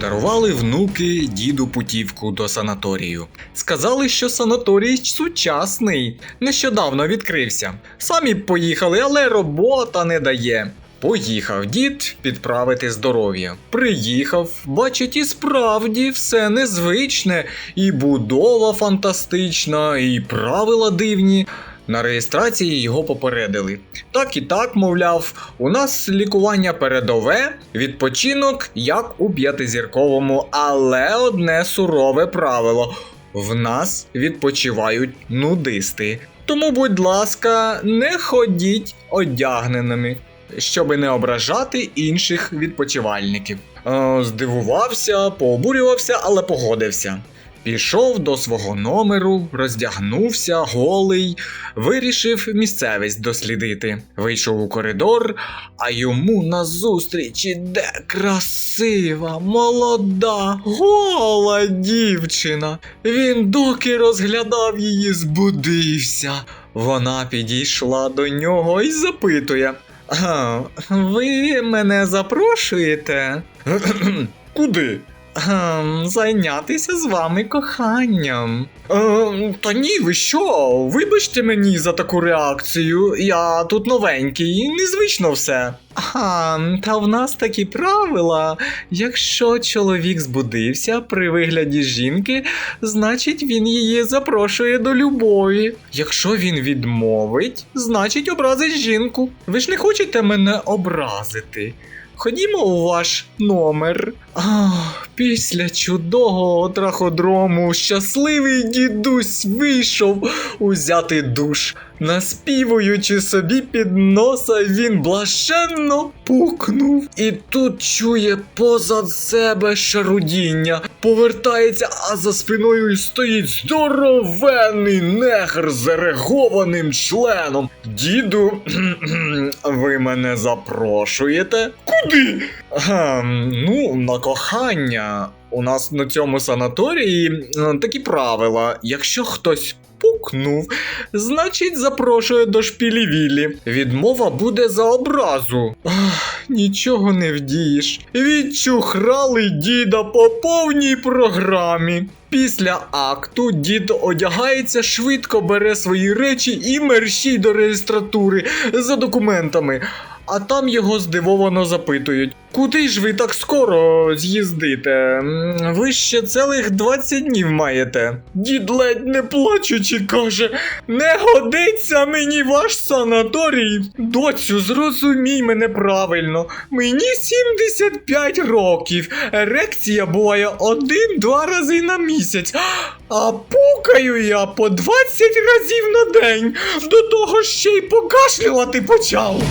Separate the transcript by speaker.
Speaker 1: Подарували внуки діду путівку до санаторію. Сказали, що санаторій сучасний, нещодавно відкрився. Самі поїхали, але робота не дає. Поїхав дід підправити здоров'я. Приїхав, бачить, і справді все незвичне, і будова фантастична, і правила дивні. На реєстрації його попередили. Так і так, мовляв, у нас лікування передове, відпочинок як у п'ятизірковому, але одне сурове правило: в нас відпочивають нудисти. Тому, будь ласка, не ходіть одягненими, щоби не ображати інших відпочивальників. Е, здивувався, пообурювався, але погодився. Пішов до свого номеру, роздягнувся, голий, вирішив місцевість дослідити. Вийшов у коридор, а йому назустріч іде красива, молода, гола дівчина. Він доки розглядав її, збудився. Вона підійшла до нього і запитує: «А, ви мене запрошуєте? Куди? Ем, зайнятися з вами коханням. Ем, та ні, ви що? Вибачте мені за таку реакцію. Я тут новенький, незвично все. Ага, та в нас такі правила. Якщо чоловік збудився при вигляді жінки, значить він її запрошує до любові. Якщо він відмовить, значить образить жінку. Ви ж не хочете мене образити. Ходімо у ваш номер. Ах, після чудового траходрому щасливий дідусь вийшов узяти душ. Наспівуючи собі під носа, він блаженно пукнув. І тут чує позад себе шарудіння. Повертається, а за спиною стоїть здоровенний негр з ерегованим членом. Діду, ви мене запрошуєте? Куди? Ем, ну, на кохання. У нас на цьому санаторії такі правила. Якщо хтось пукнув, значить запрошує до шпілі-вілі. Відмова буде за образу. Ах, нічого не вдієш. Відчухрали діда по повній програмі. Після акту дід одягається, швидко бере свої речі і мерщій до реєстратури за документами. А там його здивовано запитують: куди ж ви так скоро з'їздите? Ви ще цілих 20 днів маєте. Дід ледь не плачучи каже: Не годиться мені ваш санаторій. Доцю, зрозумій мене правильно. Мені 75 років. Ерекція буває один-два рази на місяць. А пукаю я по 20 разів на день. До того ще й покашлювати почав.